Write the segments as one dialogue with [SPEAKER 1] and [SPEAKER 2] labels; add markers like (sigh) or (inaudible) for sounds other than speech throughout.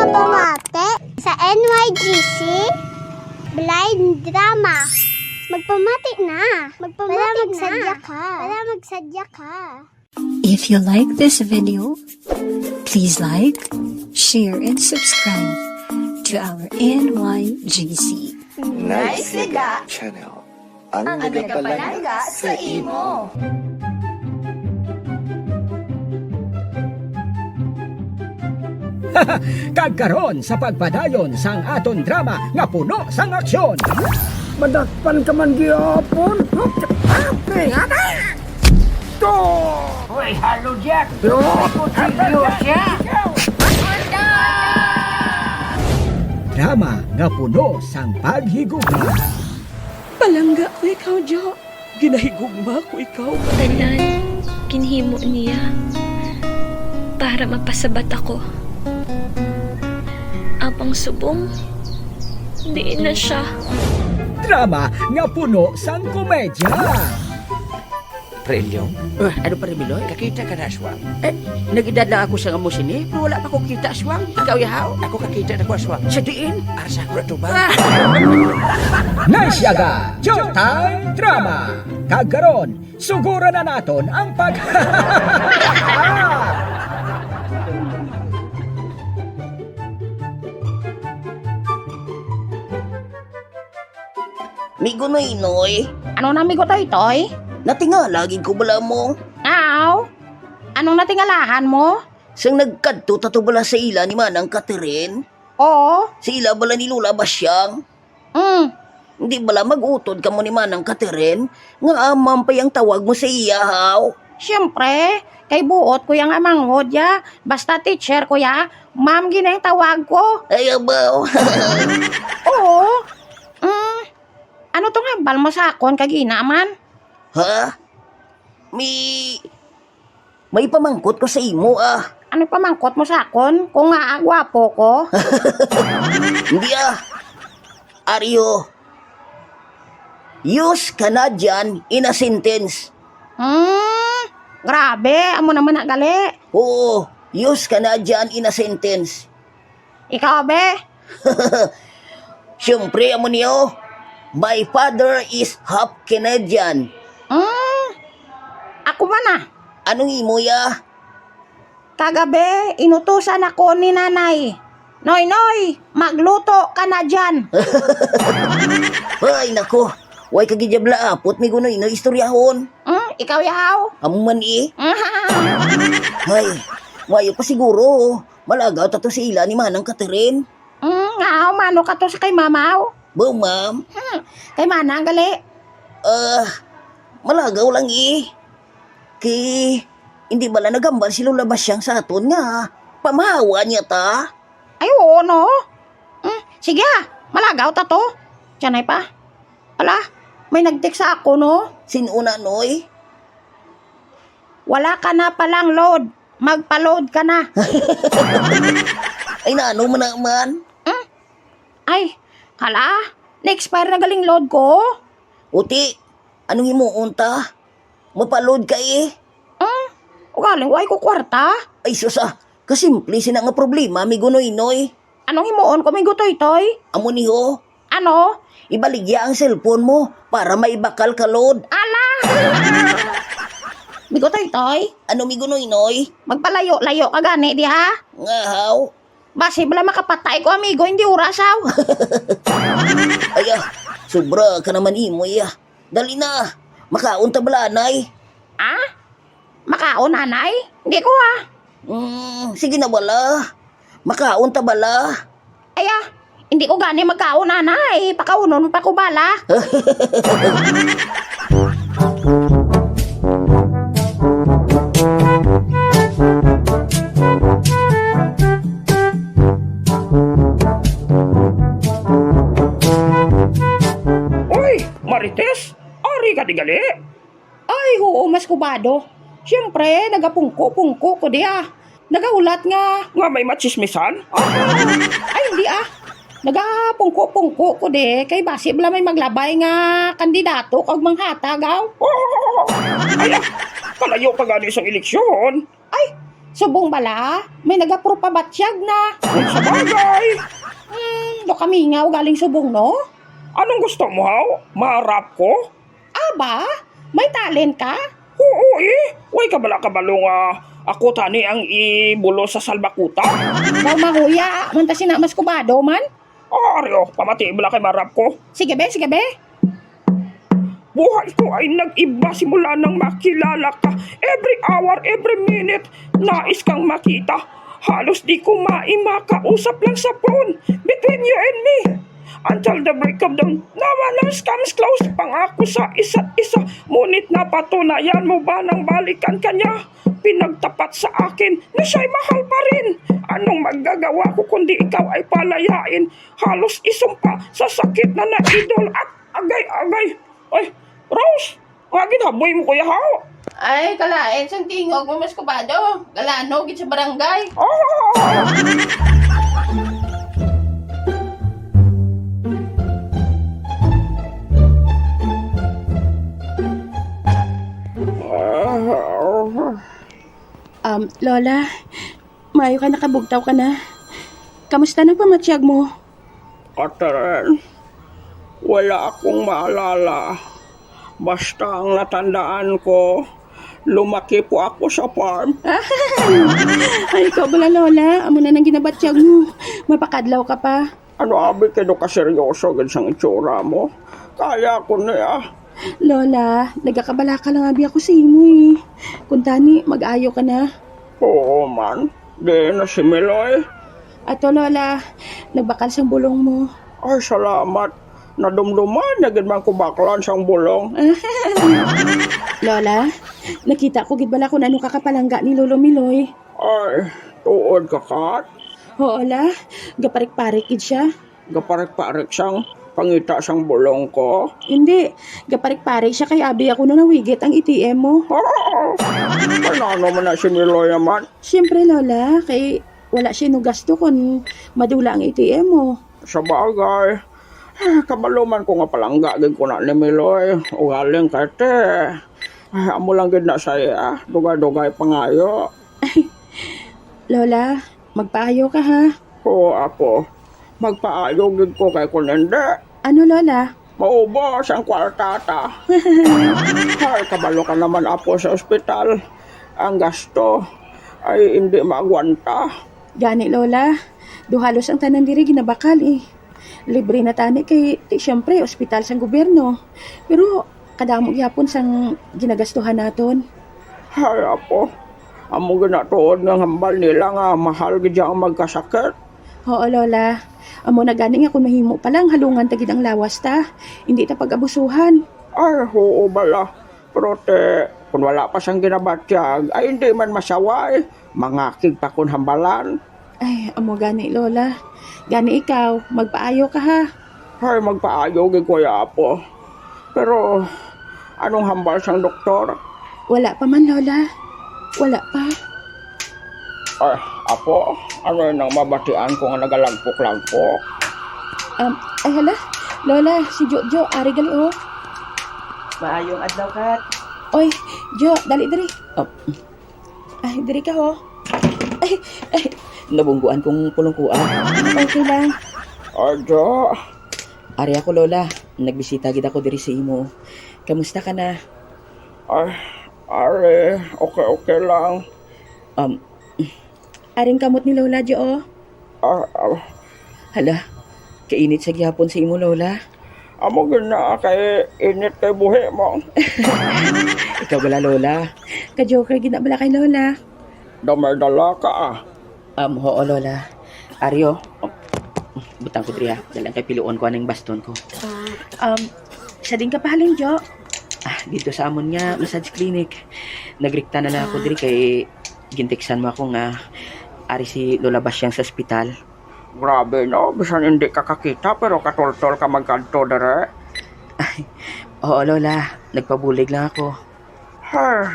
[SPEAKER 1] mga pamate sa NYGC Blind Drama. Magpamati na. Magpamati Para magsadya ka. Para magsadya ka.
[SPEAKER 2] If you like this video, please like, share, and subscribe to our NYGC.
[SPEAKER 3] Channel. Ang nagapalaga sa imo. (laughs)
[SPEAKER 4] kagkaron sa pagpadayon sang aton drama nga puno sang aksyon.
[SPEAKER 5] Madakpan ka man gihapon. Ate, ate! To!
[SPEAKER 4] Hoy, halo Jack!
[SPEAKER 5] Yo!
[SPEAKER 4] siya! Drama nga puno sang paghigugma.
[SPEAKER 6] Palangga ko ikaw, Jo. Ginahigugma ko ikaw.
[SPEAKER 7] Tanan, kinhimo niya para mapasabat ako. Apang subong, di na siya.
[SPEAKER 4] Drama nga puno sang komedya.
[SPEAKER 8] Prelyong? Uh, ano pa rin, Miloy? Kakita ka na, Aswang. Eh, nagidad lang ako sa amo sini, pero wala pa ko kita, Aswang. Ikaw, yahaw, ako kakita na ko, Aswang. Sa diin, asa ko na to ba?
[SPEAKER 4] Naisyaga, Showtime Drama. Kagkaron, suguro na naton ang pag... (laughs)
[SPEAKER 9] Migo na inoy.
[SPEAKER 10] Ano na migo toy toy?
[SPEAKER 9] Natingala gid ko bala mo.
[SPEAKER 10] Aw? Anong natingalahan mo?
[SPEAKER 9] Sang nagkadto tato bala sa ila ni Manang Catherine.
[SPEAKER 10] Oo.
[SPEAKER 9] Sa ila bala ni Lula Basyang.
[SPEAKER 10] Mm.
[SPEAKER 9] Hindi bala magutod ka mo ni Manang Catherine. Nga amam pa yung tawag mo sa iya haw.
[SPEAKER 10] Siyempre, kay buot ko yung amanghod ya. Basta teacher ko ya. Ma'am gina yung tawag ko.
[SPEAKER 9] Ay abaw. (laughs)
[SPEAKER 10] Oo. Ano tong hambal mo sa akon kagina man?
[SPEAKER 9] ha? Mi... May pamangkot ko sa imo ah.
[SPEAKER 10] Ano pa mangkot mo sa akon? Kung nga agwapo ko? (laughs)
[SPEAKER 9] Hindi ah. Aryo. Use ka na dyan in a sentence.
[SPEAKER 10] Hmm. Grabe, amo naman na gali.
[SPEAKER 9] Oo, use ka na dyan in a sentence.
[SPEAKER 10] Ikaw be? (laughs)
[SPEAKER 9] Siyempre, amo niyo, my father is half Canadian.
[SPEAKER 10] Hmm. Ako man ah.
[SPEAKER 9] Anong imo ya?
[SPEAKER 10] Kagabi, inutusan ako ni nanay. Noy, noy, magluto ka na dyan. (laughs)
[SPEAKER 9] Ay, nako. Way kagijabla apot mi gunoy no istoryahon.
[SPEAKER 10] Hmm, ikaw yahaw?
[SPEAKER 9] Amo man i.
[SPEAKER 10] Hmm, (laughs)
[SPEAKER 9] Ay, wayo pa siguro. Malagaw tato si ila ni Manang Catherine.
[SPEAKER 10] nga, mano ka to sa kay mamaw?
[SPEAKER 9] Bo, ma'am.
[SPEAKER 10] Hmm, kay mana gali.
[SPEAKER 9] Ah, malagaw lang i. Ki, hindi bala nagambal si Lola Basyang sa aton nga. Pamahawa niya ta.
[SPEAKER 10] Ay, oo, no? Hmm, sige ah, malagaw ta to. Tiyanay pa. Ala, may nag-text sa ako, no?
[SPEAKER 9] Sinuna noy.
[SPEAKER 10] Wala ka na palang load. Magpa-load ka na. (laughs)
[SPEAKER 9] Ay, naano mo naman.
[SPEAKER 10] Ay, hala, na-expire na galing load ko.
[SPEAKER 9] Uti, anong himuon ta? Mapaload ka eh.
[SPEAKER 10] Hmm, ugaling, why ko kwarta?
[SPEAKER 9] Ay, susa, kasimple sina nga problema, mi gunoy-noy.
[SPEAKER 10] Anong himuon ko may gutoy-toy?
[SPEAKER 9] Amo niyo,
[SPEAKER 10] Ano?
[SPEAKER 9] ibaligya ang cellphone mo para maibakal ka load.
[SPEAKER 10] Ala! (laughs) May gutoy-toy?
[SPEAKER 9] Ano mi gunoy-noy?
[SPEAKER 10] Magpalayo-layo ka gani di ha?
[SPEAKER 9] Nga haw.
[SPEAKER 10] Basi bala makapatay ko amigo, hindi urasaw. (laughs)
[SPEAKER 9] Ay ah, sobra ka naman imo ya. Dali na, makaon ta balanay.
[SPEAKER 10] ah? Makaon nanay? Hindi ko ha.
[SPEAKER 9] Hmm, sige na bala. Makaon ta bala.
[SPEAKER 10] Ay ah, hindi ko gani magkaon nanay. Pakaunon pa ko bala. (laughs) kubado. Siyempre, nagapungko-pungko ko di ah. Nagaulat nga.
[SPEAKER 5] Nga may machismisan? (laughs)
[SPEAKER 10] Ay, hindi ah. Nagapungko-pungko ko di. Kay basi bala may maglabay nga kandidato kag manghatagaw. (laughs)
[SPEAKER 5] Ay, ah, kalayo pa gani sa eleksyon.
[SPEAKER 10] Ay,
[SPEAKER 11] Subong bala? May nag-approve pa batsyag na.
[SPEAKER 5] Sa bagay.
[SPEAKER 11] Hmm, do kami nga galing subong no?
[SPEAKER 5] Anong gusto mo, haw? Maharap ko?
[SPEAKER 11] Aba, may talent ka?
[SPEAKER 5] Oo eh. Way kabala kabalo nga ako tani ang ibulo sa salbakuta.
[SPEAKER 11] Daw mahuya, man ta sinamas kubado man.
[SPEAKER 5] Ah, Aryo, pamati bala kay marap ko.
[SPEAKER 11] Sige be, sige be.
[SPEAKER 5] Buhay ko ay nag-iba simula nang makilala ka. Every hour, every minute, nais kang makita. Halos di ko maimakausap lang sa phone between you and me. Until the break of dawn, naman ang comes close pangako sa isa't isa. Ngunit napatunayan mo ba nang balikan kanya? Pinagtapat sa akin na siya'y mahal pa rin. Anong magagawa ko kundi ikaw ay palayain? Halos isumpa sa sakit na naidol at agay-agay. Ay, Rose! Nga ginaboy mo kuya how?
[SPEAKER 11] Ay, kalain sang tingog mo mas kubado. Galano gid sa barangay.
[SPEAKER 5] Oh! (laughs)
[SPEAKER 10] Um, Lola, maayo ka nakabugtaw ka na. Kamusta na pamatsyag mo?
[SPEAKER 5] Catherine, wala akong maalala. Basta ang natandaan ko, lumaki po ako sa farm. (laughs)
[SPEAKER 10] Ay, ikaw bala, Lola. Amo na nang ginabatsyag mo. Mapakadlaw ka pa.
[SPEAKER 5] Ano abi kayo kaseryoso gan sang itsura mo? Kaya ko niya.
[SPEAKER 10] Lola, nagakabala ka lang abi ako sa imo eh. Kung tani, mag-ayo ka na.
[SPEAKER 5] Oo man, di na si Meloy.
[SPEAKER 10] Ato, Lola, nagbakal sang bulong mo.
[SPEAKER 5] Ay, salamat. Nadumduman na man ko baklan sang bulong. (laughs)
[SPEAKER 10] Lola, nakita ko gid bala kung ano kakapalangga ni Lolo Miloy.
[SPEAKER 5] Ay, tuod ka kat.
[SPEAKER 10] Oo, la. Gaparik-parik gid siya.
[SPEAKER 5] Gaparik-parik sang pangita sang bulong ko.
[SPEAKER 10] Hindi, gaparik-parik siya kay abi ako na nawigit ang ATM mo.
[SPEAKER 5] Oh, (laughs) ano man na si Meloy naman?
[SPEAKER 10] Siyempre, Lola, kay wala siya no gasto kung madula ang ATM mo.
[SPEAKER 5] Sa bagay, eh, kabaluman ko nga palangga gid ko na ni Meloy. Ugaling ka te. Ay, amo lang gid na saya. Dugay-dugay pangayo.
[SPEAKER 10] Lola, magpaayo ka ha.
[SPEAKER 5] Oo, ako. Magpaayo gid ko kay kun hindi.
[SPEAKER 10] Ano, Lola?
[SPEAKER 5] Maubos ang kwartata. (laughs) Ay, kabalo ka naman apo sa ospital. Ang gasto ay hindi magwanta.
[SPEAKER 10] Gani, Lola. Duhalos ang tanan diri ginabakal eh. Libre na tani kay, eh, siyempre, ospital sang gobyerno. Pero, kadamo gyapon sang ginagastuhan naton.
[SPEAKER 5] Ay, apo. Amo ginatuod ng hambal nila nga mahal gid ang magkasakit.
[SPEAKER 10] Oo, Lola. Amo na gani nga kung mahimo pa lang halungan tagid ang lawas ta. Hindi ta pag-abusuhan.
[SPEAKER 5] Ay, oo bala. Pero te, kung wala pa siyang ginabatyag, ay hindi man masaway. Mangakig pa kung hambalan.
[SPEAKER 10] Ay, amo gani, Lola. Gani ikaw, magpaayo ka ha.
[SPEAKER 5] Ay, magpaayo gid kuya apo. Pero, anong hambal siyang doktor?
[SPEAKER 10] Wala pa man, Lola. Wala pa.
[SPEAKER 5] Ay, apo, ano yun ang mabatian ko nga nagalagpok-lagpok?
[SPEAKER 10] Um, ay hala. Lola, si Jojo, ari gali oh.
[SPEAKER 8] Maayong adlaw kat.
[SPEAKER 10] Oy, Jo, dali dali.
[SPEAKER 8] Oh,
[SPEAKER 10] Ay, diri ka ho. Ay, ay,
[SPEAKER 8] nabungguan kong pulungkuan.
[SPEAKER 10] okay lang.
[SPEAKER 5] Ay, Jo.
[SPEAKER 8] Ari ako lola, nagbisita gid ako diri sa imo. Kamusta ka na?
[SPEAKER 5] Ay, are, okay-okay lang.
[SPEAKER 8] Um,
[SPEAKER 10] Aring kamot ni Lola, Jo oh.
[SPEAKER 5] Ah, ah,
[SPEAKER 8] hala, kainit sa gihapon sa imo lola.
[SPEAKER 5] amo gina kay init kay buhi mo. (laughs)
[SPEAKER 8] Ikaw bala lola.
[SPEAKER 10] Ka-joker ginabala kay Lola.
[SPEAKER 5] Damay-dala ka ah.
[SPEAKER 8] Um, oo lola. Aryo, oh, butang ko diri ha. Dalang kay piluon ko aning baston ko.
[SPEAKER 10] Um, sa din ka pahalin, Jo.
[SPEAKER 8] Ah, dito sa amon nga massage clinic. Nagrikta na lang ako diri kay gintiksan mo ako nga ari si Lola Basyang sa ospital.
[SPEAKER 5] Grabe no, bisan hindi ka kakita pero katultol ka magkanto dere.
[SPEAKER 8] Oo Lola, nagpabulig lang ako.
[SPEAKER 5] Ay,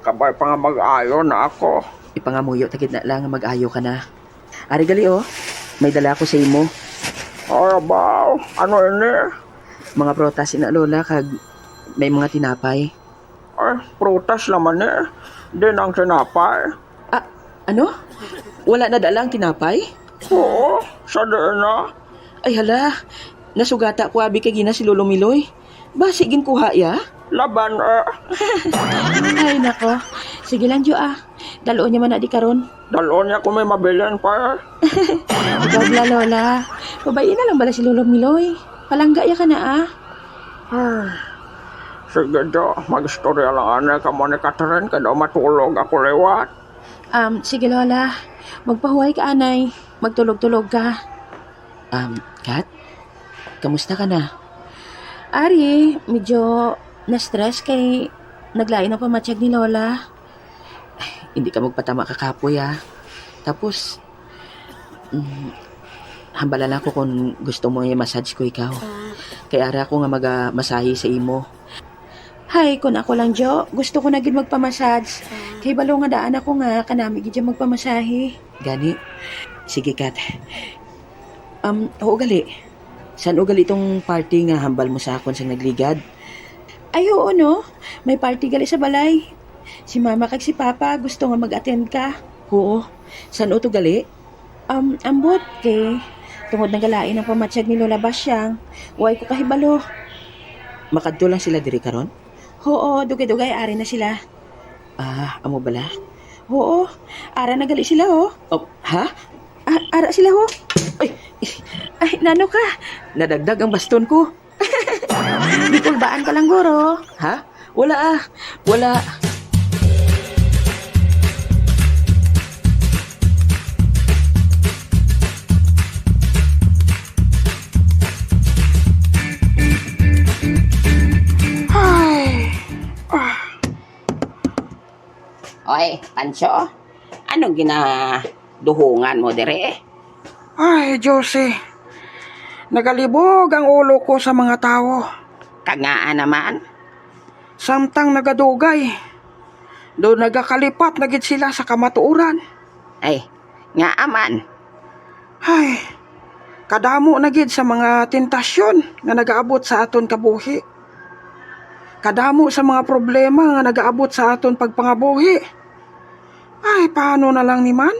[SPEAKER 5] kabay pa nga mag-ayo na ako.
[SPEAKER 8] Ipangamuyo tagid na lang mag-ayo ka na. Ari gali oh, may dala ako sa imo.
[SPEAKER 5] Ay, baw, ano ini?
[SPEAKER 8] Mga protas ina Lola kag may mga tinapay.
[SPEAKER 5] Ay, prutas naman eh. Di nang sinapay.
[SPEAKER 10] Ano? Wala na dalang tinapay?
[SPEAKER 12] Oo, sa na.
[SPEAKER 10] Ay hala, nasugata ko abi kay gina si Lolo Miloy. Basi gin kuha ya?
[SPEAKER 12] Laban eh. (laughs)
[SPEAKER 10] Ay nako. Sige lang Jo ah. Dalo niya man na di karon.
[SPEAKER 12] Dalo niya kung may mabilin pa. (laughs)
[SPEAKER 10] Ikaw bla lola. Babae na lang bala si Lolo Miloy. Palangga ya ka na ah.
[SPEAKER 12] Sige do, mag-istorya lang ane ka mo ni Catherine kada matulog ako lewat.
[SPEAKER 10] Um, sige lola. Magpahuway ka anay. Magtulog-tulog ka. Um, Kat? Kamusta ka na? Ari, medyo na-stress kay naglain ang pamatsyag ni Lola. Ay, (sighs) hindi ka magpatama kakapoy ah. Tapos, mm, hambala lang ako kung gusto mo i-massage ko ikaw. Kaya ara ako nga mag-masahe sa imo. Hay, kung ako lang, Jo, gusto ko na gid magpamassage. Kay balo nga daan ako nga, kanami gid yung magpamasahe. Gani? Sige, Kat. Um, oo gali. San ugali itong party nga hambal mo sa akon sa nagligad? Ay, oo, no? May party gali sa balay. Si mama kag si papa gusto nga mag-attend ka. Oo. San o to gali? Um, ambot kay tungod ng galain ang pamatsyag ni Lola Basyang. Huwag ko kahibalo. Makadto lang sila diri karon? Oo, dugay-dugay ari na sila. Ah, amo bala? Oo, ara na gali sila ho. Oh, ha? A- ara sila ho. Ay, ay, nano ka? Nadagdag ang baston ko. (laughs) Bikulbaan ka lang, guro. Ha? Wala ah. Wala.
[SPEAKER 13] Oy, Pancho, anong ginaduhungan mo dire?
[SPEAKER 12] Ay, Josie. Nagalibog ang ulo ko sa mga tao.
[SPEAKER 13] Kagaan naman.
[SPEAKER 12] Samtang nagadugay. Do nagakalipat na gid sila sa kamatuuran.
[SPEAKER 13] Ay, nga aman.
[SPEAKER 12] Ay, kadamo na gid sa mga tentasyon nga nagaabot sa aton kabuhi. Kadamo sa mga problema nga nagaabot sa aton pagpangabuhi. Ay, paano na lang ni man?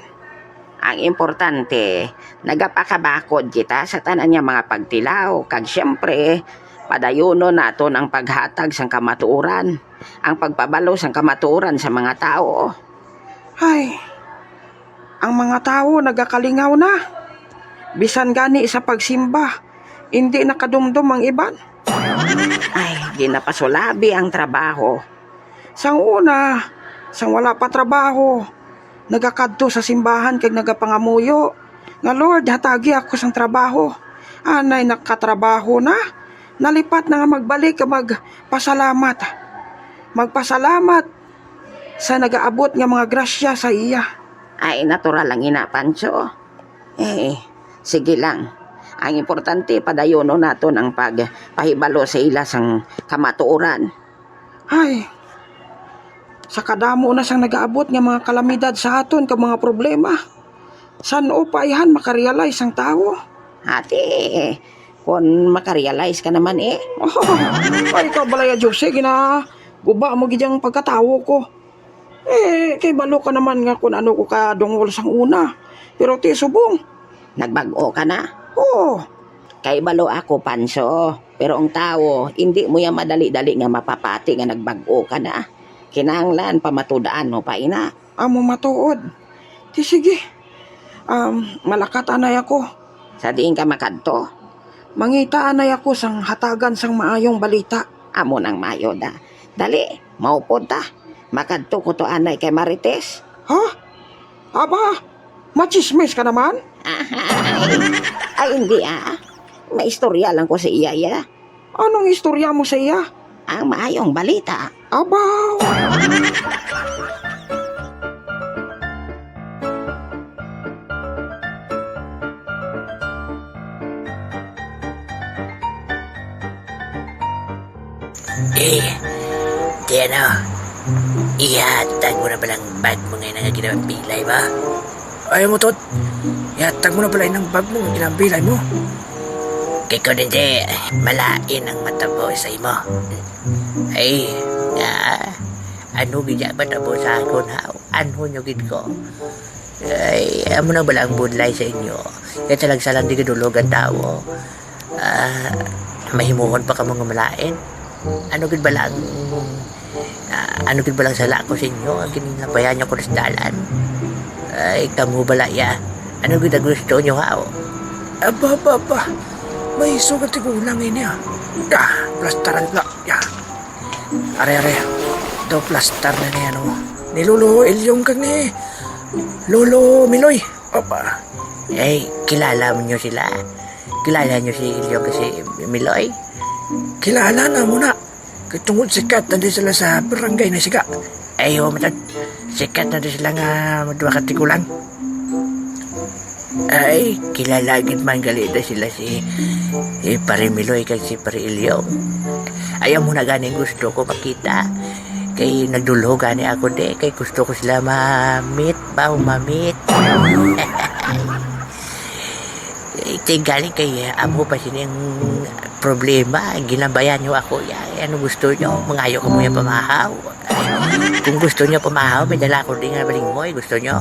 [SPEAKER 13] Ang importante, nagapakabakod kita sa tanan niya mga pagtilaw. Kag siyempre, padayuno nato ang paghatag sang kamatuuran. Ang pagpabalo sang kamatuuran sa mga tao.
[SPEAKER 12] Ay, ang mga tao nagakalingaw na. Bisan gani sa pagsimba, hindi nakadumdum ang iban.
[SPEAKER 13] Ay, ginapasulabi ang trabaho.
[SPEAKER 12] Sang una, sang wala pa trabaho, nagakadto sa simbahan kag nagapangamuyo. Nga Lord, hatagi ako sang trabaho. Anay nakatrabaho na. Nalipat na nga magbalik ka magpasalamat. Magpasalamat sa nagaabot nga mga grasya sa iya.
[SPEAKER 13] Ay, natural lang ina, Pancho. Eh, sige lang. Ang importante, padayuno nato ang pagpahibalo sa ila sang kamatuoran.
[SPEAKER 12] Ay, sa kadamo na sang nagaabot nga mga kalamidad sa aton kag mga problema. San o paihan makarealize ang tao?
[SPEAKER 13] Ate, kung makarealize ka naman eh.
[SPEAKER 12] Oh, (laughs) ay ka balaya Jose, gina guba mo gidyang pagkatawo ko. Eh, kay balo ka naman nga kung ano ko ka dungol sang una. Pero ti subong.
[SPEAKER 13] Nagbago ka na.
[SPEAKER 12] Oh,
[SPEAKER 13] Kay balo ako, Pancho. Pero ang tao, hindi mo yan madali-dali nga mapapati nga nagbago ka na. Kinanglan, pamatudaan mo pa ina.
[SPEAKER 12] amo matuod. Ti sige. Um, malakat anay ako.
[SPEAKER 13] Sa diin ka makadto,
[SPEAKER 12] Mangita anay ako sang hatagan sang maayong balita.
[SPEAKER 13] amo nang mayo da. Dali, maupod ta. Makadto ko to anay kay Marites.
[SPEAKER 12] Ha? Aba, machismis ka naman? (laughs)
[SPEAKER 13] Ay, hindi ah. May istorya lang ko sa iya ya.
[SPEAKER 12] Anong istorya mo sa iya?
[SPEAKER 13] Ang maayong balita.
[SPEAKER 12] Abaw! (laughs)
[SPEAKER 14] Eh, di ano, ihatag mo na palang bag mo ngayon ang ginawang pilay ba? Ayaw mo, Tot. Ihatag mo na pala ng bag mo, ginawang pilay mo. Kay ko hindi, malain ang mata mo sa imo. Ay, nga, ano gidya ba tabo sa akon ha? Ano nyo gid ko? Ay, amo na bala ang budlay sa inyo. Kaya talag salang di kadulog ang tao. Ah, mahimuhon pa ka mga malain. Ano gid bala ang ah, ano gid bala sala ko sa inyo? Ang nyo ko sa dalan. Ay, kamu bala ya. Ano gid gusto nyo ha?
[SPEAKER 15] Aba, aba, aba. May sugat tigulang ini ah. Ah, plastaran na. Ya. Are, are. Ito plastar na niya, no. Ni Lolo Ilyong kag ni Lolo Miloy. Aba.
[SPEAKER 14] Eh, kilala mo nyo sila? Kilala nyo si Ilyo kasi Miloy?
[SPEAKER 15] Kilala na mo na. Kay tungod sikat na di sila sa barangay na siga.
[SPEAKER 14] Ay, oh, matag. Sikat na din sila nga madwa ka tigulang. Ay, kilala gid man gali na sila si, si Pare Miloy kag si Pare Ilyong. Ayaw mo na ganing gusto ko makita. Kay nagdulo gani ako de. Kay gusto ko sila ma-meet ba o ma-meet. Ito (laughs) galing kay amo pa sining problema. Ginabayan niyo ako. Ya, ano gusto niyo? Mangayo ko mo yung pamahaw. Kung gusto niyo pamahaw, may dala ko din nga balinghoy. Gusto niyo? (laughs)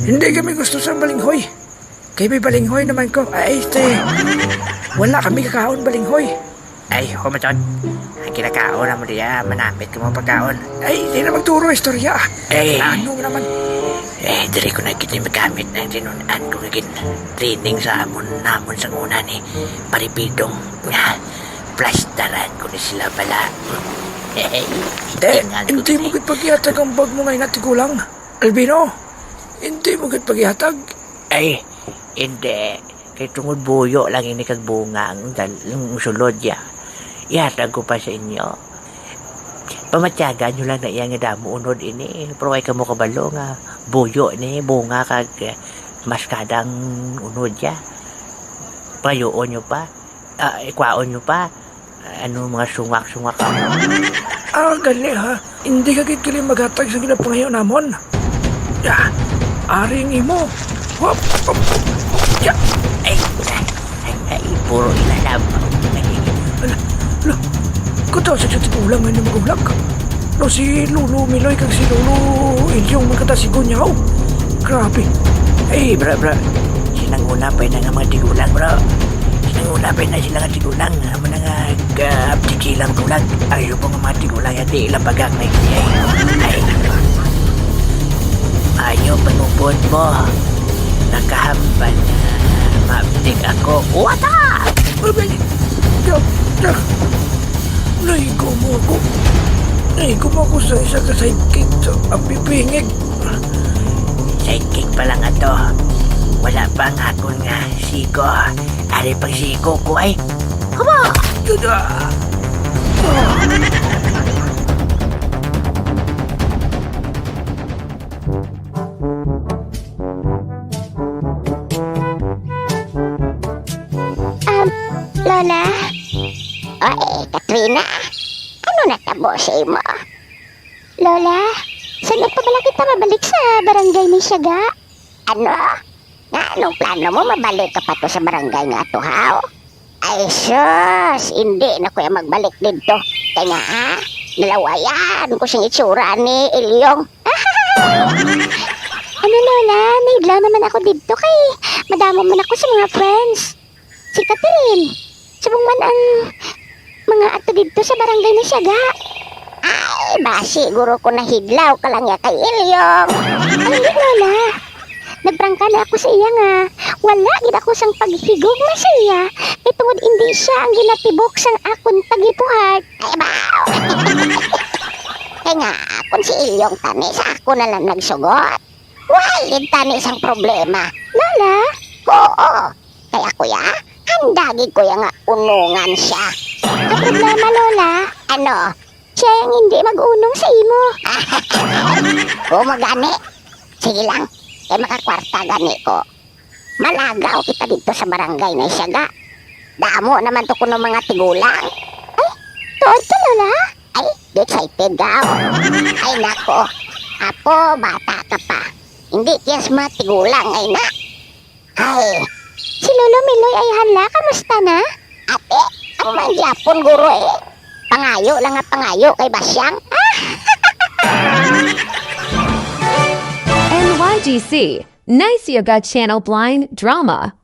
[SPEAKER 15] Hindi kami gusto sa balinghoy. Kay may balinghoy naman ko. Ay, este. Wala kami kakaon balinghoy.
[SPEAKER 14] Ay, humatod. Ang kinakaon na mo diya, manapit ka mo pagkaon.
[SPEAKER 15] Ay, di na magturo istorya.
[SPEAKER 14] Eh,
[SPEAKER 15] Ano mo naman?
[SPEAKER 14] eh, diri ko na kita magamit na tinunaan ko ngagin training sa amon namon sa una ni Paripidong nga plastaran ko ni sila bala. Eh,
[SPEAKER 15] Eh, hindi mo git pagyatag ang bag mo ngayon at tigulang. Albino, hindi mo git pagyatag.
[SPEAKER 14] Ay, hindi. Kay tungod buyo lang ini kag bunga ang, dal- ang sulod ya. Ihatag ko pa sa inyo. Pamatyagan nyo lang na iya nga damo unod ini. Pero ay kamo kabalo nga buyo ni bunga kag eh, maskadang unod ya. Payoon nyo pa. Ah, ikwaon nyo pa. Ano mga sungak-sungak ka (laughs)
[SPEAKER 15] Ah, gali ha. Hindi ka git kili maghatag sa ginapangayon namon. Ya, aring imo. Hop, hop. Ya,
[SPEAKER 14] Ay, ay, ay, puro ilalab.
[SPEAKER 15] lo. Kutaw sa sa tigulang nga ni magulag. No, si Lulu Miloy kag si Lulu Ilyong magkatasigon niya. Oh, grabe.
[SPEAKER 14] Ay, bro, bro. Silang una pa na nga mga tigulang, bro. Silang una pa na sila nga tigulang. Amo na nga kaptikilang tulag. Ayaw po nga mga tigulang yan. Di ilang bagang na ikiyay. Ay, ayaw panupod mo. Nakahambal na mabtik ako. Wata!
[SPEAKER 15] Naigo mo ako. Naigo mo ako sa isa ka sidekick sa apipingig.
[SPEAKER 14] Sidekick pa lang ato. Wala pa ang akon nga siko. Ari pang siko ko ay. Haba!
[SPEAKER 15] Tada!
[SPEAKER 16] Um, Lola? Oy, Katrina. Ano natabo sa imo? Lola, saan pa pala kita mabalik sa barangay ni Siaga? Ano? Anong plano mo mabalik ka pa to sa barangay nga to, haw? Ay, sus! Hindi na kuya magbalik dito. Kaya ha? Nalawayan ko siyang itsura ni Ilyong. (laughs) ano, Lola? Naidlaw naman ako dito kay madamo man ako sa mga friends. Si Catherine. Subong man ang mga ato dito sa barangay na Siaga. Ay, ba siguro ko nahidlaw ka lang ya kay Ilyong. Ay, hindi, Lola. Nagprangka na ako sa iya nga. Wala gid ako sang paghigog na sa iya. Kay tungod hindi siya ang ginatibok sang akon pagipuhat. Ay, baw. (laughs) Kaya nga, kung si Ilyong tani sa ako na lang nagsugot. Why, gid tani sang problema. Lola? Oo. Kaya kuya, handa gid kuya nga unungan siya. Ang problema, Lola? Ano? Siya ang hindi mag-unong sa imo. (laughs) Oo, magani. Sige lang, kay makakwarta gani ko. Malagaw kita dito sa barangay na Isyaga. Damo naman to kuno mga tigulang. Ay, ka, Lola? Ay, di excited daw. Ay, nako. Apo, bata ka pa. Hindi kiyas mga tigulang, ay na. Ay, Si Lolo Miloy ay hala, kamusta na? Ate, ang man Japon guro eh. Pangayo lang nga pangayo kay Basyang. (laughs)
[SPEAKER 17] NYGC, Nice Yoga Channel Blind Drama.